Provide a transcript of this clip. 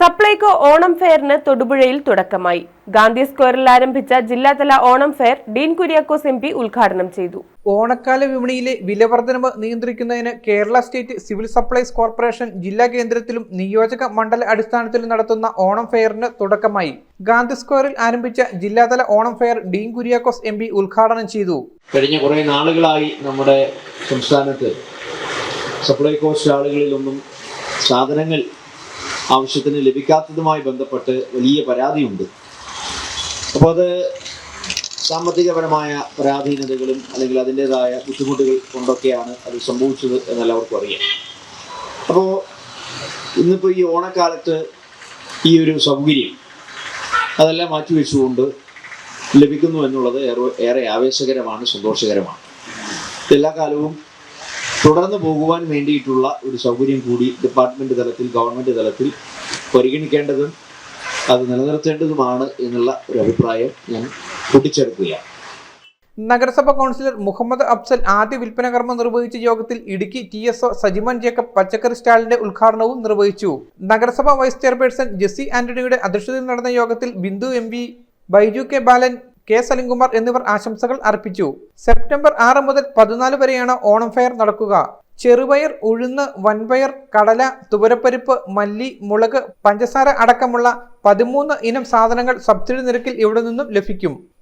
സപ്ലൈകോ ഓണം ഫെയറിന് തൊടുപുഴയിൽ തുടക്കമായി. ഗാന്ധി സ്ക്വയറിൽ ആരംഭിച്ച ജില്ലാതല Onam fair Dean Kuriakose M P ഉദ്ഘാടനം ചെയ്തു. ഓണക്കാല വിപണിയിലെ വിലവർദ്ധനവ് നിയന്ത്രിക്കുന്നതിന് Kerala state civil supplies corporation ജില്ലാ കേന്ദ്രത്തിലും നിയോജക മണ്ഡല അടിസ്ഥാനത്തിലും നടത്തുന്ന ഓണം ഫെയറിന് തുടക്കമായി. ഗാന്ധി സ്ക്വയറിൽ ആരംഭിച്ച ജില്ലാതല Onam fair Dean Kuriakose M P ഉദ്ഘാടനം ചെയ്തു. കഴിഞ്ഞ കുറേ നാളുകളായി നമ്മുടെ സംസ്ഥാനത്ത് സപ്ലൈകോ സ്റ്റാളുകളിലൊന്നും സാധനങ്ങൾ ആവശ്യത്തിന് ലഭിക്കാത്തതുമായി ബന്ധപ്പെട്ട് വലിയ പരാതിയുണ്ട്. അപ്പോൾ അത് സാമ്പത്തികപരമായ പരാധീനതകളും അല്ലെങ്കിൽ അതിന്റെതായ ബുദ്ധിമുട്ടുകൾ കൊണ്ടൊക്കെയാണ് അത് സംഭവിച്ചത് എന്നെല്ലാവർക്കും അറിയാം. അപ്പോൾ ഇന്നിപ്പോൾ ഈ ഓണക്കാലത്ത് ഈ ഒരു സൗകര്യം അതെല്ലാം മാറ്റിവെച്ചുകൊണ്ട് ലഭിക്കുന്നു എന്നുള്ളത് ഏറെ ഏറെ ആവേശകരമാണ് സന്തോഷകരമാണ്. എല്ലാ കാലവും തുടർന്ന് പോകുവാൻ വേണ്ടിയിട്ടുള്ള ഒരു സൗകര്യം കൂടി ഡിപ്പാർട്ട്മെന്റ് തലത്തിൽ ഗവൺമെന്റ് തലത്തിൽ പരിഗണിക്കേണ്ടതും അത് നിലനിർത്തേണ്ടതുമാണ് എന്നുള്ള ഒരു അഭിപ്രായം ഞാൻ കൂട്ടിച്ചേർക്കുകയാണ്. നഗരസഭ കൗൺസിലർ മുഹമ്മദ് അഫ്സൽ ആദ്യ വിൽപ്പന കർമ്മം നിർവഹിച്ച യോഗത്തിൽ Idukki T S O Sajimon Jacob പച്ചക്കറി സ്റ്റാളിന്റെ ഉദ്ഘാടനവും നിർവഹിച്ചു. നഗരസഭ വൈസ് ചെയർപേഴ്സൺ ജെസ്സി ആന്റണിയുടെ അധ്യക്ഷതയിൽ നടന്ന യോഗത്തിൽ Bindu M Baiju K Balan K Salimkumar എന്നിവർ ആശംസകൾ അർപ്പിച്ചു. സെപ്റ്റംബർ ആറ് മുതൽ പതിനാല് വരെയാണ് ഓണം ഫെയർ നടക്കുക. ചെറുപയർ ഉഴുന്ന് വൻപയർ കടല തുവരപ്പരിപ്പ് മല്ലി മുളക് പഞ്ചസാര അടക്കമുള്ള പതിമൂന്ന് ഇനം സാധനങ്ങൾ സബ്സിഡി നിരക്കിൽ ഇവിടെ നിന്നും ലഭിക്കും.